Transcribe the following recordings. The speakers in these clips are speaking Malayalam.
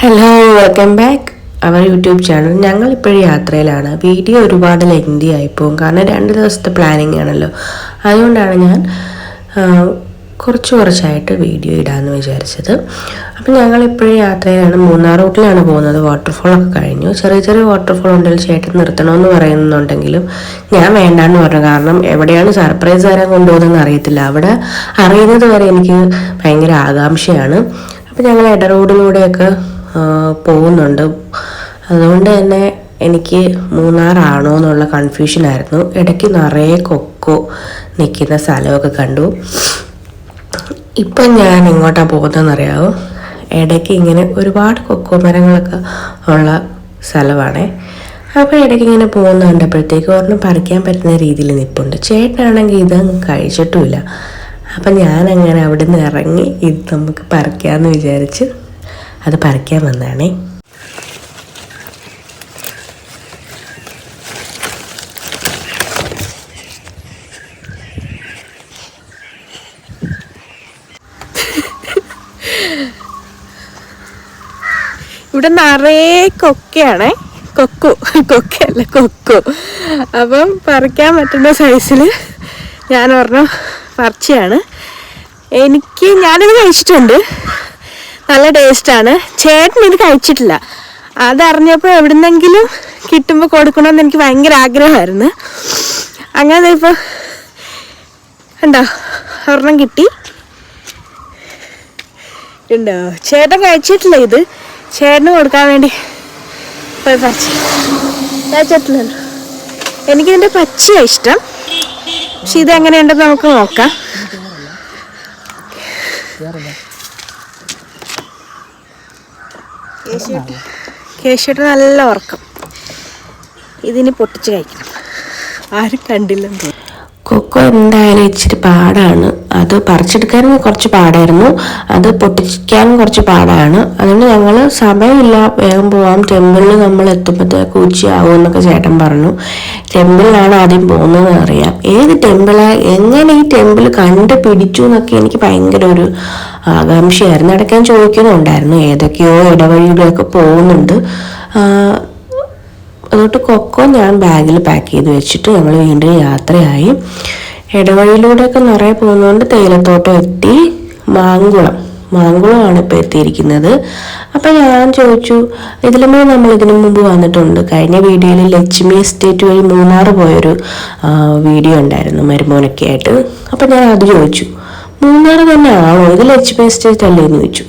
Hello welcome back our YouTube channel ഞങ്ങൾ ഇപ്പോഴും യാത്രയിലാണ്. വീഡിയോ ഒരുപാട് ലെങ്തി ആയിപ്പോവും കാരണം രണ്ട് ദിവസത്തെ പ്ലാനിങ് ആണല്ലോ. അതുകൊണ്ടാണ് ഞാൻ കുറച്ച് കുറച്ചായിട്ട് വീഡിയോ ഇടാമെന്ന് വിചാരിച്ചത്. അപ്പം ഞങ്ങൾ ഇപ്പോഴും യാത്രയിലാണ്. മൂന്നാർ റൂട്ടിലാണ് പോകുന്നത്. വാട്ടർഫോളൊക്കെ കഴിഞ്ഞു. ചെറിയ ചെറിയ വാട്ടർഫോൾ ഉണ്ടെങ്കിൽ ചേട്ടൻ നിർത്തണമെന്ന് പറയുന്നുണ്ടെങ്കിലും ഞാൻ വേണ്ടാന്ന് പറഞ്ഞു. കാരണം എവിടെയാണ് സർപ്രൈസ് തരാൻ കൊണ്ടുപോകുന്നതെന്ന് അറിയത്തില്ല. അവിടെ അറിയുന്നത് വരെ എനിക്ക് ഭയങ്കര ആകാംക്ഷയാണ്. അപ്പം ഞങ്ങൾ എട റോഡിലൂടെയൊക്കെ പോകുന്നുണ്ട്. അതുകൊണ്ട് തന്നെ എനിക്ക് മൂന്നാറാണോ എന്നുള്ള കൺഫ്യൂഷനായിരുന്നു ഇടയ്ക്ക് നിറയെ കൊക്കോ നിൽക്കുന്ന സ്ഥലമൊക്കെ കണ്ടു. ഇപ്പം ഞാൻ എങ്ങോട്ടാണ് പോകുന്നതെന്ന് അറിയാമോ ഇടയ്ക്ക് ഇങ്ങനെ ഒരുപാട് കൊക്കോ മരങ്ങളൊക്കെ ഉള്ള സ്ഥലമാണേ. അപ്പോൾ ഇടയ്ക്ക് ഇങ്ങനെ പോകുന്ന കണ്ടപ്പോഴത്തേക്ക് ഒരെണ്ണം പറിക്കാൻ പറ്റുന്ന രീതിയിൽ നിൽപ്പുണ്ട് ചേട്ടനാണെങ്കിൽ ഇത് കഴിച്ചിട്ടുമില്ല. അപ്പം ഞാനങ്ങനെ അവിടെ നിന്ന് ഇറങ്ങി ഇത് നമുക്ക് പറിക്കാമെന്ന് വിചാരിച്ച് അത് പറിക്കാൻ വന്നതാണേ. ഇവിടെ നിറയെ കൊക്കയാണേ. കൊക്കു. കൊക്കയല്ല കൊക്കു. അപ്പം പറിക്കാൻ പറ്റുന്ന സൈസിൽ ഞാൻ ഒരെണ്ണം പറിച്ചയാണ് എനിക്ക് ഞാനിത് കഴിച്ചിട്ടുണ്ട്. നല്ല ടേസ്റ്റാണ് ചേട്ടൻ ഇത് കഴിച്ചിട്ടില്ല. അതറിഞ്ഞപ്പോൾ എവിടുന്നെങ്കിലും കിട്ടുമ്പോൾ കൊടുക്കണമെന്ന് എനിക്ക് ഭയങ്കര ആഗ്രഹമായിരുന്നു. അങ്ങനെ ഇപ്പോൾ ഉണ്ടോ ഒരെണ്ണം കിട്ടി. ഉണ്ടോ ചേട്ടൻ കഴിച്ചിട്ടില്ല ഇത്. ചേട്ടന് കൊടുക്കാൻ വേണ്ടി പോയി പച്ച. കഴിച്ചിട്ടില്ലല്ലോ എനിക്കിതിന്റെ പച്ചയാണ് ഇഷ്ടം. പക്ഷെ ഇത് എങ്ങനെയുണ്ടെന്ന് നമുക്ക് നോക്കാം. കേശുട്ട് നല്ല ഉറക്കം. ഇതിന് പൊട്ടിച്ച് കഴിക്കണം. ആരും കണ്ടില്ലെന്ന് കൊക്കോ എന്തായാലും ഇച്ചിരി പാടാണ്. അത് പറിച്ചെടുക്കാനും കുറച്ച് പാടായിരുന്നു. അത് പൊട്ടിക്കാൻ കുറച്ച് പാടാണ്. അതുകൊണ്ട് ഞങ്ങൾ സമയമില്ല. വേഗം പോവാം. ടെമ്പിളിൽ നമ്മൾ എത്തുമ്പോഴത്തേക്ക് ഉച്ചയാവും എന്നൊക്കെ ചേട്ടൻ പറഞ്ഞു. ടെമ്പിളിലാണ് ആദ്യം പോകുന്നത് അറിയാം. ഏത് ടെമ്പിളാ? എങ്ങനെ ഈ ടെമ്പിൾ കണ്ടുപിടിച്ചു എന്നൊക്കെ എനിക്ക് ഭയങ്കര ഒരു ആകാംക്ഷയായിരുന്നു. അടക്കാൻ ചോദിക്കുന്നുണ്ടായിരുന്നു ഏതൊക്കെയോ ഇടവഴികളൊക്കെ പോകുന്നുണ്ട്. അതുകൊണ്ട് കൊക്കോ ഞാൻ ബാഗിൽ പാക്ക് ചെയ്ത് വെച്ചിട്ട് ഞങ്ങൾ വീണ്ടും യാത്രയായി. ഇടവഴിയിലൂടെയൊക്കെ നിറയെ പോകുന്നതുകൊണ്ട് തേയിലത്തോട്ടം എത്തി മാങ്കുളം. മാങ്കുളമാണ് ഇപ്പോൾ എത്തിയിരിക്കുന്നത്. അപ്പം ഞാൻ ചോദിച്ചു ഇതിലുമേ നമ്മൾ ഇതിനു മുമ്പ് വന്നിട്ടുണ്ട്. കഴിഞ്ഞ വീഡിയോയിൽ ലക്ഷ്മി എസ്റ്റേറ്റ് വഴി മൂന്നാർ പോയൊരു വീഡിയോ ഉണ്ടായിരുന്നു മരുമോനൊക്കെ ആയിട്ട്. അപ്പം ഞാൻ അത് ചോദിച്ചു മൂന്നാർ തന്നെ ആണോ? ഇത് ലക്ഷ്മി എസ്റ്റേറ്റ് അല്ലേ? എന്ന് ചോദിച്ചു.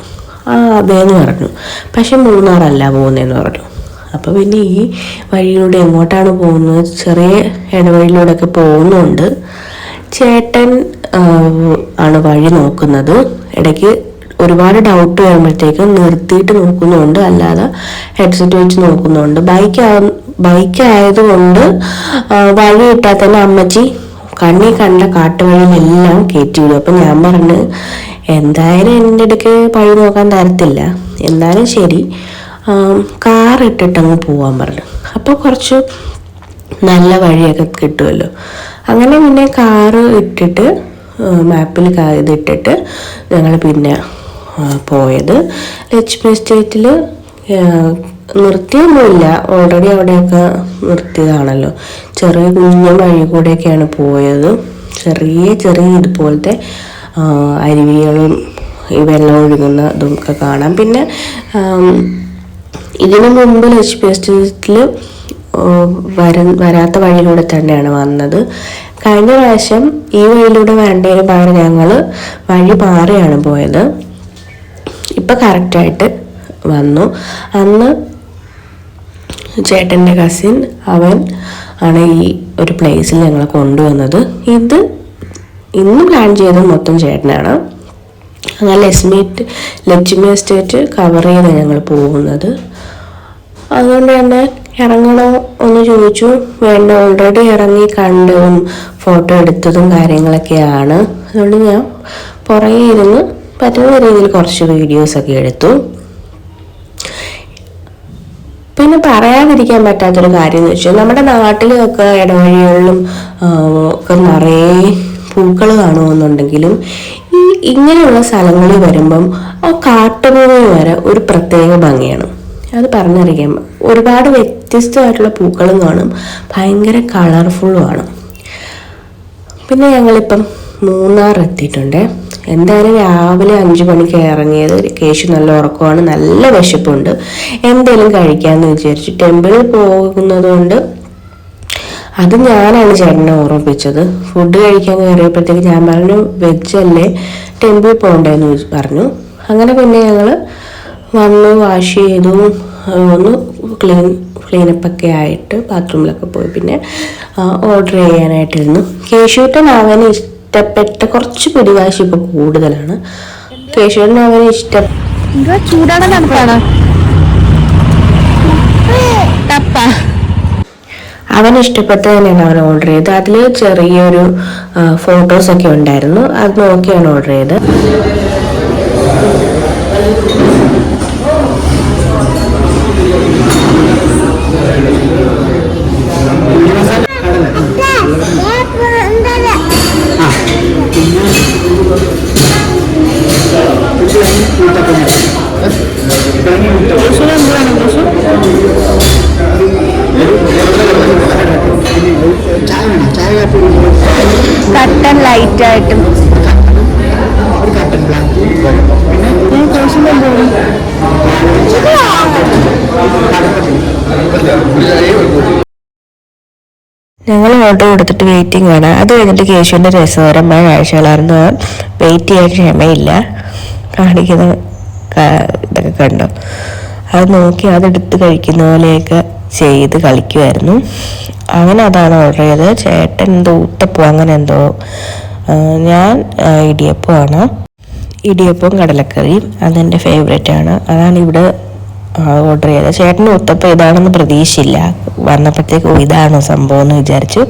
ആ അതേന്ന് പറഞ്ഞു. പക്ഷെ മൂന്നാറല്ല പോകുന്നതെന്ന് പറഞ്ഞു. അപ്പോൾ പിന്നെ ഈ വഴിയിലൂടെ എങ്ങോട്ടാണ് പോകുന്നത്? ചെറിയ ഇടവഴിയിലൂടെയൊക്കെ പോകുന്നുണ്ട്. ചേട്ടൻ ആണ് വഴി നോക്കുന്നത്. ഇടയ്ക്ക് ഒരുപാട് ഡൗട്ട് വരുമ്പോഴത്തേക്ക് നിർത്തിയിട്ട് നോക്കുന്നുണ്ട്. അല്ലാതെ ഹെഡ്സെറ്റ് വെച്ച് നോക്കുന്നുണ്ട്. ബൈക്ക് ബൈക്ക് ആയതുകൊണ്ട് വഴി ഇട്ടാൽ തന്നെ അമ്മച്ചി കണ്ണി കണ്ട കാട്ടുവഴിയിലെല്ലാം കയറ്റി വിടും. അപ്പം ഞാൻ പറഞ്ഞ് എന്തായാലും എന്റെ അടുക്ക് വഴി നോക്കാൻ തരത്തില്ല. എന്നാലും ശരി. കാർ ഇട്ടിട്ടങ്ങ് പോവാൻ പറഞ്ഞു. അപ്പോൾ കുറച്ച് നല്ല വഴിയൊക്കെ കിട്ടുമല്ലോ. അങ്ങനെ പിന്നെ കാറ് ഇട്ടിട്ട് മാപ്പിൽ ഇതിട്ടിട്ട് ഞങ്ങൾ പിന്നെ പോയത്. ലക്ഷ്മി എസ്റ്റേറ്റിൽ നിർത്തിയൊന്നുമില്ല. ഓൾറെഡി അവിടെയൊക്കെ നിർത്തിയതാണല്ലോ. ചെറിയ കുഞ്ഞു വഴി കൂടെയൊക്കെയാണ് പോയത്. ചെറിയ ചെറിയ ഇതുപോലത്തെ അരുവികളും ഈ വെള്ളം ഒഴുകുന്ന ഇതും ഒക്കെ കാണാം. പിന്നെ ഇതിനു മുമ്പ് ലക്ഷ്മി എസ്റ്റേറ്റിൽ വര വരാത്ത വഴിയിലൂടെ തന്നെയാണ് വന്നത്. കഴിഞ്ഞ പ്രാവശ്യം ഈ വഴിയിലൂടെ വരേണ്ടതിന് പകരം ഞങ്ങൾ വഴി മാറിയാണ് പോയത്. ഇപ്പം കറക്റ്റായിട്ട് വന്നു. അന്ന് ചേട്ടന്റെ കസിൻ അവൻ ആണ് ഈ ഒരു പ്ലേസിൽ ഞങ്ങളെ കൊണ്ടുവന്നത്. ഇത് ഇന്ന് പ്ലാൻ ചെയ്തത് മൊത്തം ചേട്ടനാണ്. അങ്ങനെ ലക്ഷ്മിറ്റ് ലക്ഷ്മി എസ്റ്റേറ്റ് കവർ ചെയ്താണ് ഞങ്ങൾ പോകുന്നത്. അതുകൊണ്ട് തന്നെ ഇറങ്ങണോ എന്ന് ചോദിച്ചു. വേണ്ട ഓൾറെഡി ഇറങ്ങി കണ്ടതും ഫോട്ടോ എടുത്തതും കാര്യങ്ങളൊക്കെയാണ്. അതുകൊണ്ട് ഞാൻ പുറകെ ഇരുന്ന് പറ്റുന്ന രീതിയിൽ കുറച്ച് വീഡിയോസൊക്കെ എടുത്തു. പിന്നെ പറയാതിരിക്കാൻ പറ്റാത്തൊരു കാര്യം എന്ന് വെച്ചാൽ നമ്മുടെ നാട്ടിലൊക്കെ ഇടവഴികളിലും ഒക്കെ നിറയെ പൂക്കൾ കാണുമെന്നുണ്ടെങ്കിലും ഈ ഇങ്ങനെയുള്ള സ്ഥലങ്ങളിൽ വരുമ്പം ആ കാട്ടുപൂവിന് വരെ ഒരു പ്രത്യേക ഭംഗിയാണ്. അത് പറഞ്ഞറിയാം. ഒരുപാട് വ്യത്യസ്തമായിട്ടുള്ള പൂക്കളും കാണും. ഭയങ്കര കളർഫുള്ളുമാണ് പിന്നെ ഞങ്ങളിപ്പം മൂന്നാർ എത്തിയിട്ടുണ്ട്. എന്തായാലും രാവിലെ അഞ്ചു മണിക്ക് ഇറങ്ങിയത് കേശു നല്ല ഉറക്കമാണ് നല്ല വിശപ്പുണ്ട്. എന്തെങ്കിലും കഴിക്കാമെന്ന് വിചാരിച്ചു ടെമ്പിളിൽ പോകുന്നത് കൊണ്ട് അത് ഞാനാണ് ചേട്ടനെ ഓർമ്മിപ്പിച്ചത്. ഫുഡ് കഴിക്കാൻ കയറിയപ്പോഴത്തേക്ക് ഞാൻ പറഞ്ഞു വെജ് അല്ലേ? ടെമ്പിളിൽ പോകണ്ടേന്ന് പറഞ്ഞു. അങ്ങനെ പിന്നെ ഞങ്ങൾ വന്നു വാഷ് ചെയ്തു. ഒന്ന് ക്ലീൻ ക്ലീനപ്പൊക്കെ ആയിട്ട് ബാത്റൂമിലൊക്കെ പോയി. പിന്നെ ഓർഡർ ചെയ്യാനായിട്ടിരുന്നു. കേശുട്ടൻ അവന് ഇഷ്ടപ്പെട്ട കുറച്ച് പിടിവാശി ഇപ്പോൾ കൂടുതലാണ്. കേശുട്ടൻ അവന് ഇഷ്ടം അവൻ ചൂടാണോ തണുപ്പാണോ തപ്പ. അവന് ഇഷ്ടപ്പെട്ട തന്നെയാണ് അവൻ ഓർഡർ ചെയ്തത്. അതിൽ ചെറിയൊരു ഫോട്ടോസ് ഒക്കെ ഉണ്ടായിരുന്നു. അത് നോക്കിയാണ് ഓർഡർ ചെയ്തത്. കട്ടൻ ലൈറ്റ് ആയിട്ടും. ഞങ്ങൾ ഓർഡർ കൊടുത്തിട്ട് വെയിറ്റിംഗ് ആണ്. അത് കഴിഞ്ഞിട്ട് കേശുവിന്റെ രസകരമായ കാഴ്ചകളായിരുന്നു. വെയിറ്റ് ചെയ്യാൻ ക്ഷമയില്ല. കാണിക്കുന്ന ഇതൊക്കെ കണ്ടു. അത് നോക്കി അതെടുത്ത് കഴിക്കുന്ന പോലെയൊക്കെ ചെയ്ത് കളിക്കുമായിരുന്നു അങ്ങനെ അതാണ് ഓർഡർ ചെയ്തത്. ചേട്ടൻ എന്തോ ഊത്തപ്പോ അങ്ങനെ എന്തോ. ഞാൻ ഇടിയപ്പം ഇടിയപ്പമാണ് ഇടിയപ്പവും കടലക്കറിയും അതെന്റെ ഫേവറേറ്റ് ആണ്. അതാണ് ഇവിടെ ഓർഡർ ചെയ്തത്. ചേട്ടന് ഊത്തപ്പം ഇതാണെന്ന് പ്രതീക്ഷയില്ല. വന്നപ്പോഴത്തേക്ക് "ഓ, ഇതാണോ സംഭവം എന്ന് വിചാരിച്ചു.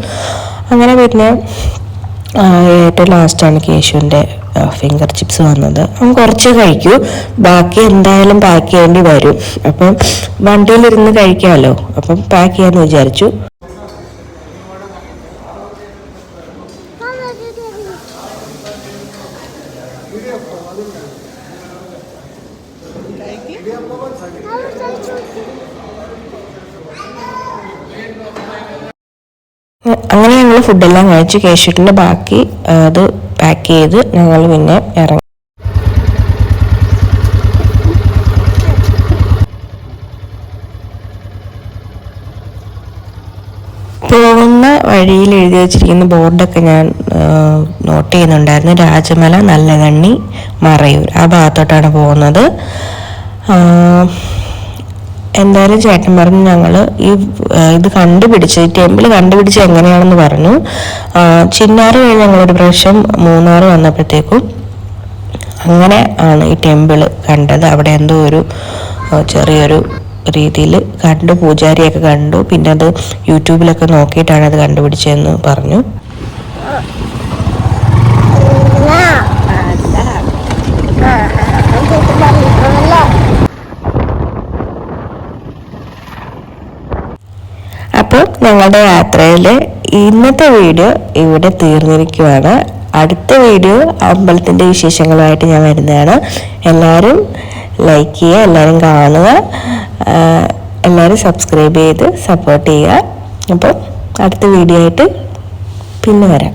അങ്ങനെ പിന്നെ ഏറ്റവും ലാസ്റ്റാണ് കേശുവിന്റെ ഫിംഗർ ചിപ്സ് വന്നത്. അവൻ കുറച്ചേ കഴിക്കൂ. ബാക്കി എന്തായാലും പാക്ക് ചെയ്യേണ്ടി വരും. അപ്പം വണ്ടിയിലിരുന്ന് കഴിക്കാമല്ലോ അപ്പം പാക്ക് ചെയ്യാമെന്ന് വിചാരിച്ചു. അങ്ങനെ ഞങ്ങൾ ഫുഡെല്ലാം കഴിച്ച് കേശുട്ടിന്റെ ബാക്കി അത് പാക്ക് ചെയ്ത് ഞങ്ങൾ പിന്നെ ഇറങ്ങി. പോകുന്ന വഴിയിൽ എഴുതി വച്ചിരിക്കുന്ന ബോർഡൊക്കെ ഞാൻ നോട്ട് ചെയ്യുന്നുണ്ടായിരുന്നു. രാജമല നല്ലതണ്ണി മറയൂർ. ആ ഭാഗത്തോട്ടാണ് പോകുന്നത്. എന്തായാലും ചേട്ടൻ പറഞ്ഞു ഞങ്ങൾ ഈ ഇത് കണ്ടുപിടിച്ച് ഈ ടെമ്പിൾ കണ്ടുപിടിച്ച് എങ്ങനെയാണെന്ന് പറഞ്ഞു. ചിന്നാറ് കഴിഞ്ഞ് ഞങ്ങളൊരു പ്രാവശ്യം മൂന്നാറ് വന്നപ്പോഴത്തേക്കും അങ്ങനെ ആണ് ഈ ടെമ്പിൾ കണ്ടത്. അവിടെ എന്തോ ഒരു ചെറിയൊരു രീതിയിൽ കണ്ടു പൂജാരിയൊക്കെ കണ്ടു. പിന്നെ അത് യൂട്യൂബിലൊക്കെ നോക്കിയിട്ടാണ് അത് കണ്ടുപിടിച്ചതെന്ന് പറഞ്ഞു. ഞങ്ങളുടെ യാത്രയിൽ ഇന്നത്തെ വീഡിയോ ഇവിടെ തീർന്നിരിക്കുവാണ്. അടുത്ത വീഡിയോ അമ്പലത്തിന്റെ വിശേഷങ്ങളുമായിട്ട് ഞാൻ വരുന്നതാണ്. എല്ലാവരും ലൈക്ക് ചെയ്യുക എല്ലാവരും കാണുക എല്ലാവരും സബ്സ്ക്രൈബ് ചെയ്ത് സപ്പോർട്ട് ചെയ്യുക. അപ്പോൾ അടുത്ത വീഡിയോ ആയിട്ട് പിന്നെ വരാം.